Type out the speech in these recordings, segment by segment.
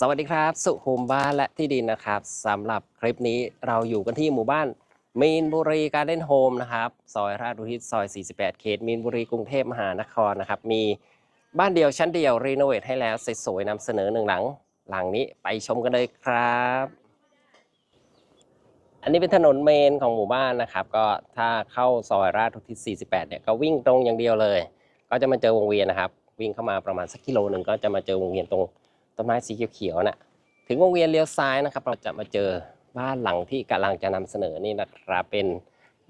สวัสดีครับ สุขุมบ้านและที่ดินนะครับสำหรับคลิปนี้เราอยู่กันที่หมู่บ้านมีนบุรีการเด้นโฮมนะครับซอยราชอุทิศซอย 48 เขตมีนบุรีกรุงเทพมหานครนะครับ มีบ้านเดียวชั้นเดียวรีโนเวทให้แล้วสวยๆนำเสนอหนึ่งหลัง หลังนี้ไปชมกันเลยครับ อันนี้เป็นถนนเมนของหมู่บ้านนะครับ ก็ถ้าเข้าซอยราชอุทิศ 48 เนี่ยก็วิ่งตรงอย่างเดียวเลย ก็จะมาเจอวงเวียนนะครับ วิ่งเข้ามาประมาณสักกิโลหนึ่งก็จะมาเจอวงเวียนตรง ต้นไม้สีเขียวๆน่ะถึงวงเวียนเลี้ยวซ้ายนะครับ เราจะมาเจอบ้านหลังที่กำลังจะนำเสนอนี่นะครับ เป็น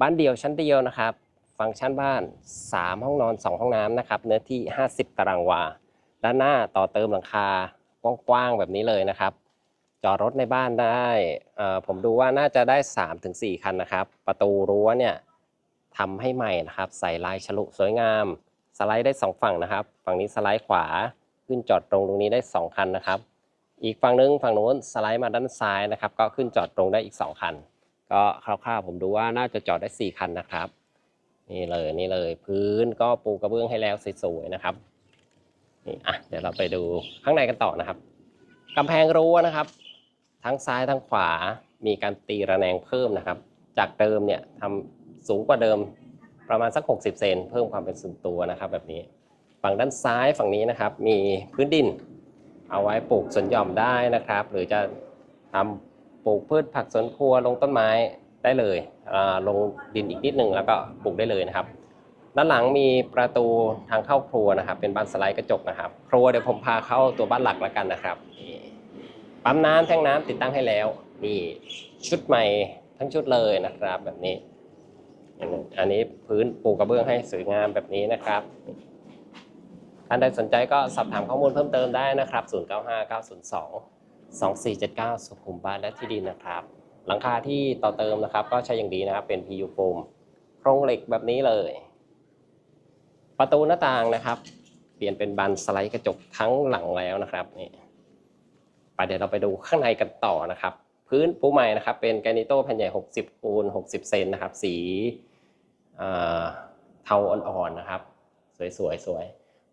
บ้านเดี่ยวชั้นเดียวนะครับ ฟังก์ชันบ้าน 3 ห้องนอน 2 ห้องน้ำนะครับ เนื้อที่ 50 ตารางวา ด้านหน้าต่อเติมหลังคากว้างๆแบบนี้เลยนะครับ จอดรถในบ้านได้ ผมดูว่าน่าจะได้ 3-4 คันนะครับ ประตูรั้วเนี่ยทำให้ใหม่นะครับ ใส่ลายฉลุสวยงาม สไลด์ได้ 2 ฝั่งนะครับ ฝั่งนี้สไลด์ขวา ขึ้นจอดตรงตรงนี้ได้ 2 คันนะครับ อีกฝั่งนึงฝั่งโน้นสไลด์มาด้านซ้ายนะครับ ก็ขึ้นจอดตรงได้อีก 2 คัน ก็คร่าวๆผมดูว่าน่าจะจอดได้ 4 คันนะครับ นี่เลยนี่เลยพื้นก็ปูกระเบื้องให้แล้วสวยๆนะครับนี่อะเดี๋ยวเราไปดูข้างในกันต่อนะครับกำแพงรั้วนะครับ ทั้งซ้ายทั้งขวามีการตีระแนงเพิ่มนะครับ จากเดิมเนี่ยทำสูงกว่าเดิมประมาณสัก 60 เซนเพิ่มความเป็นส่วนตัวนะครับแบบนี้ ฝั่งด้านซ้ายฝั่งนี้นะครับ มีพื้นดิน เอาไว้ปลูกสวนหย่อมได้นะครับ หรือจะทำปลูกพืชผักสวนครัวลงต้นไม้ได้เลยลงดินอีกนิดหนึ่งแล้วก็ปลูกได้เลยนะครับ ด้านหลังมีประตูทางเข้าครัวนะครับ เป็นบานสไลด์กระจกนะครับ ครัวเดี๋ยวผมพาเข้าตัวบ้านหลักแล้วกันนะครับปั๊มน้ำแท่งน้ำติดตั้งให้แล้วนี่ชุดใหม่ทั้งชุดเลยนะครับแบบนี้ อันนี้พื้นปูกระเบื้องให้สวยงามแบบนี้นะครับ ท่านใดสนใจก็สอบถามข้อมูลเพิ่มเติมได้นะครับ 095902 2479 สุขุมบ้านและที่ดินนะครับ หลังคาที่ต่อเติมนะครับ ก็ใช้อย่างดีนะครับ เป็น PU โฟมโครงเหล็กแบบนี้เลย ประตูหน้าต่างนะครับ เปลี่ยนเป็นบานสไลด์กระจกทั้งหลังแล้วนะครับนี่ไปเดี๋ยวเราไปดูข้างในกันต่อนะครับ พื้นปูใหม่นะครับ เป็นแกนิโต้แผ่นใหญ่ 60คูณ60 เซนนะครับ สีเทาอ่อนๆนะครับ สวยๆสวย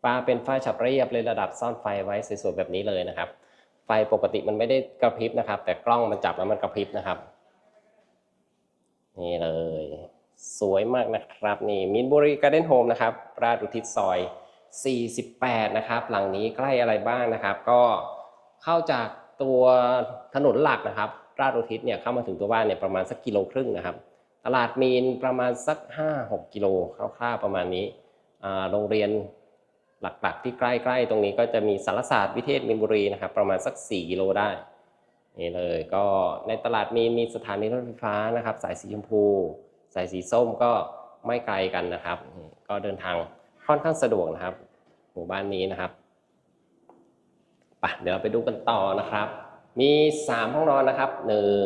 ฟ้าเป็นฝ้าฉับเรียบเลยระดับซ่อนไฟไว้สวยๆแบบนี้เลยนะครับ ไฟปกติมันไม่ได้กระพริบนะครับ แต่กล้องมันจับแล้วมันกระพริบนะครับ นี่เลย สวยมากนะครับ นี่มินบุรีการ์เด้นโฮมนะครับราชอุทิศซอย 48 นะครับ หลังนี้ใกล้อะไรบ้างนะครับ ก็เข้าจากตัวถนนหลักนะครับ ราชอุทิศเนี่ยเข้ามาถึงตัวบ้านเนี่ยประมาณสักกิโลครึ่งนะครับ ตลาดมีนประมาณสัก 5-6 กิโลคร่าวๆประมาณนี้โรงเรียน หลักๆ ที่ใกล้ๆ ตรงนี้ก็จะมีสารศาสตร์วิเทศมินบุรีนะครับ ประมาณสัก 4 กิโลได้นี่เลยก็ในตลาดมีมีสถานีรถไฟฟ้านะครับ สายสีชมพู สายสีส้มก็ไม่ไกลกันนะครับ ก็เดินทางค่อนข้างสะดวกนะครับ หมู่บ้านนี้นะครับไปเดี๋ยวเราไปดูกันต่อนะครับ มี 3 ห้องนอนนะครับ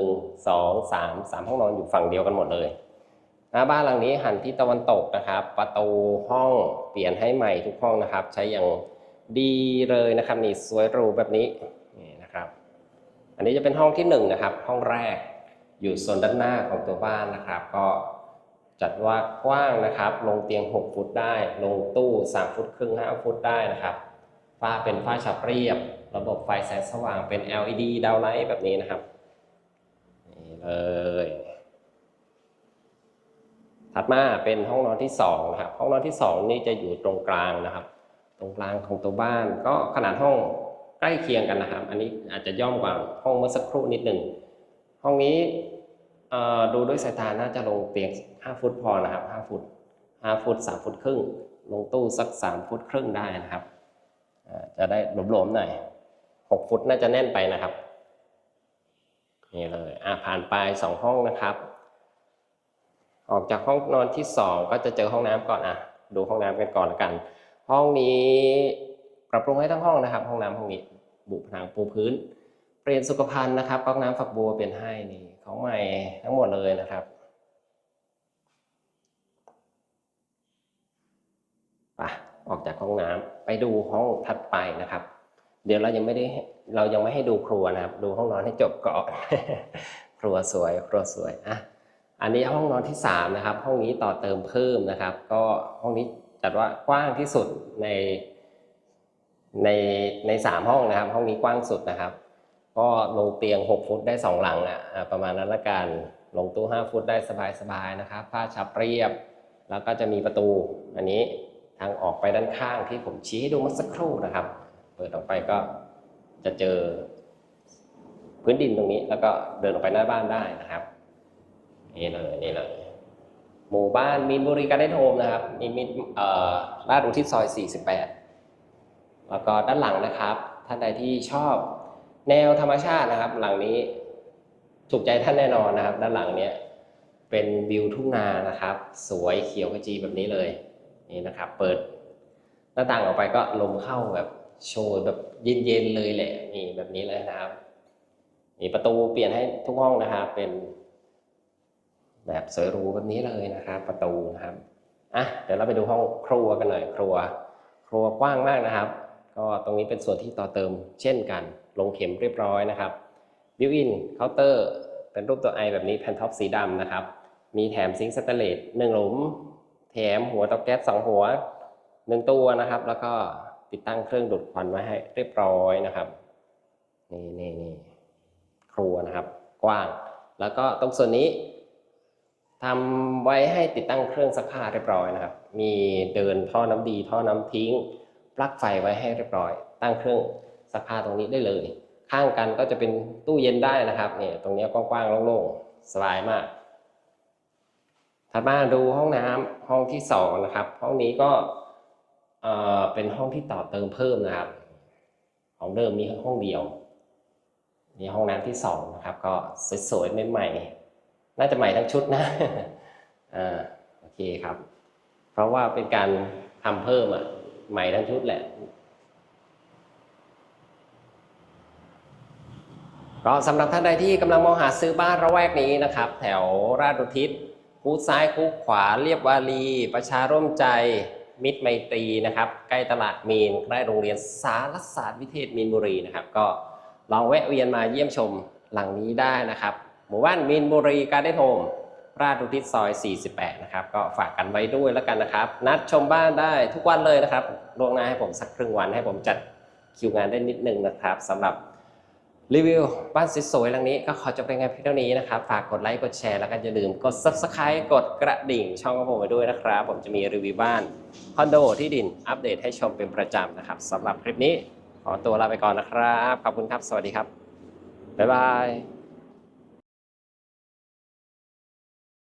1 2 3 3 ห้องนอนอยู่ฝั่งเดียวกันหมดเลย น้าบ้านหลังนี้หันทิศตะวันตกนะครับ ประตูห้องเปลี่ยนให้ใหม่ทุกห้องนะครับ ใช้อย่างดีเลยนะครับนี่สวยหรูแบบนี้นี่นะครับ อันนี้จะเป็นห้องที่หนึ่งนะครับ ห้องแรกอยู่โซนด้านหน้าของตัวบ้านนะครับ ก็จัดว่ากว้างนะครับ ลงเตียง 6 ฟุตได้ ลงตู้3ฟุตครึ่ง5ฟุตได้นะครับฝ้าเป็นฝ้าฉับเรียบ ระบบไฟแสงสว่างเป็น LED ดาวไลท์แบบนี้นะครับนี่เลย ถัดมาเป็นห้องนอนที่2นะครับห้องนอนที่ 2 นี่จะอยู่ตรงกลางนะครับ ตรงกลางของตัวบ้านก็ขนาดห้องใกล้เคียงกันนะครับ อันนี้อาจจะย่อมกว่าห้องเมื่อสักครู่นิดหนึ่งห้องนี้ดูด้วยสายตาน่าจะลงเตียง 5 ฟุตพอนะครับ 5 ฟุต 5 ฟุต 3 ฟุตครึ่ง ลงตู้สัก 3 ฟุตครึ่งได้นะครับ จะได้หลวมๆหน่อย 6 ฟุตน่าจะแน่นไปนะครับ นี่เลย อะผ่านไป 2 ห้องนะครับ ออกจากห้องนอนที่2ก็จะเจอห้องน้ำก่อนอะ ดูห้องน้ำกันก่อนละกัน ห้องนี้ปรับปรุงให้ทั้งห้องนะครับ ห้องน้ำห้องนี้บุผนังปูพื้น เปลี่ยนสุขภัณฑ์นะครับก๊อกน้ำฝักบัวเปลี่ยนให้นี่ของใหม่ทั้งหมดเลยนะครับไปออกจากห้องน้ำไปดูห้องถัดไปนะครับ เดี๋ยวเรายังไม่ได้เรายังไม่ให้ดูครัวนะครับ ดูห้องนอนให้จบก่อน ครัวสวย ครัวสวยอะ อันนี้ห้องนอนที่สามนะครับห้องนี้ต่อเติมเพิ่มนะครับ ก็ห้องนี้จัดว่ากว้างที่สุดในในในสามห้องนะครับ ห้องนี้กว้างสุดนะครับ ก็ลงเตียง 6 ฟุตได้ 2 หลังอะประมาณนั้นละกันลงตู้ 5 ฟุตได้สบายๆนะครับ ผ้าชับเรียบ แล้วก็จะมีประตู อันนี้ทางออกไปด้านข้างที่ผมชี้ให้ดูเมื่อสักครู่นะครับ เปิดออกไปก็จะเจอพื้นดินตรงนี้ แล้วก็เดินออกไปหน้าบ้านได้นะครับ นี่เลยนี่เลยหมู่บ้านมีนบุรีการได้โฮมนะครับมีมิตเอ่อลาดอุทิศซอย 48 แล้วก็ด้านหลังนะครับ ท่านใดที่ชอบแนวธรรมชาตินะครับ หลังนี้ถูกใจท่านแน่นอนนะครับ ด้านหลังเนี้ยเป็นวิวทุ่งนานะครับ สวยเขียวขจีแบบนี้เลยนี่นะครับ เปิดหน้าต่างออกไปก็ลมเข้าแบบโชยแบบเย็นๆเลยแหละนี่แบบนี้เลยนะครับ มีประตูเปลี่ยนให้ทุกห้องนะครับเป็น แบบสวยหรูแบบนี้เลยนะครับประตูนะครับอะเดี๋ยวเราไปดูห้องครัวกันหน่อยครัว ครัวกว้างมากนะครับ ก็ตรงนี้เป็นส่วนที่ต่อเติมเช่นกัน ลงเข็มเรียบร้อยนะครับบิวอินเคาน์เตอร์เป็นรูปตัวไอแบบนี้แผ่นท็อปสีดำนะครับ มีแถมซิงค์สแตนเลสหนึ่งหลุม แถมหัวเตาแก๊สสองหัวหนึ่งตัวนะครับ แล้วก็ติดตั้งเครื่องดูดควันไว้ให้เรียบร้อยนะครับนี่นี่นี่ครัวนะครับ กว้าง แล้วก็ตรงส่วนนี้ ทำไว้ให้ติดตั้งเครื่องซักผ้าเรียบร้อยนะครับ มีเดินท่อน้ำดีท่อน้ำทิ้ง ปลั๊กไฟไว้ให้เรียบร้อย ตั้งเครื่องซักผ้าตรงนี้ได้เลย ข้างกันก็จะเป็นตู้เย็นได้นะครับเนี่ยตรงนี้กว้างๆโล่งๆสบายมาก ถัดมาดูห้องน้ำห้องที่สองนะครับ ห้องนี้ก็เอ่อเป็นห้องที่ต่อเติมเพิ่มนะครับ ของเดิมมีห้องเดียวมีห้องน้ำที่สองนะครับ ก็สวยๆใหม่ๆ น่าจะใหม่ทั้งชุดนะอ่าโอเคครับ เพราะว่าเป็นการทำเพิ่มอะ ใหม่ทั้งชุดแหละก็สำหรับท่านใดที่กำลังมองหาซื้อบ้านระแวกนี้นะครับ แถวราชอุทิศคูซ้ายคูขวาเรียบวารี ประชาร่วมใจ มิตรไมตรีนะครับ ใกล้ตลาดมีนใกล้โรงเรียนสารศาสตร์วิเทศมีนบุรีนะครับ ก็ลองแวะเวียนมาเยี่ยมชมหลังนี้ได้นะครับ หมู่บ้านมีนบุรีการ์เด้โฮมราชอุทิศซอย 48 นะครับ ก็ฝากกันไว้ด้วยแล้วกันนะครับ นัดชมบ้านได้ทุกวันเลยนะครับล่วงหน้าให้ผมสักครึ่งวันให้ผมจัดคิวงานได้นิดนึงนะครับสำหรับรีวิวบ้านสวยๆหลังนี้ก็ขอจบรายงานเพียงเท่านี้นะครับ ฝากกดไลค์กดแชร์แล้วก็อย่าลืมกด Subscribe กดกระดิ่ง ช่องของผมไว้ด้วยนะครับ ผมจะมีรีวิวบ้านคอนโดที่ดินอัปเดตให้ชมเป็นประจำนะครับสำหรับคลิปนี้ขอตัวลาไปก่อนนะครับ ขอบคุณครับ สวัสดีครับ บ๊ายบาย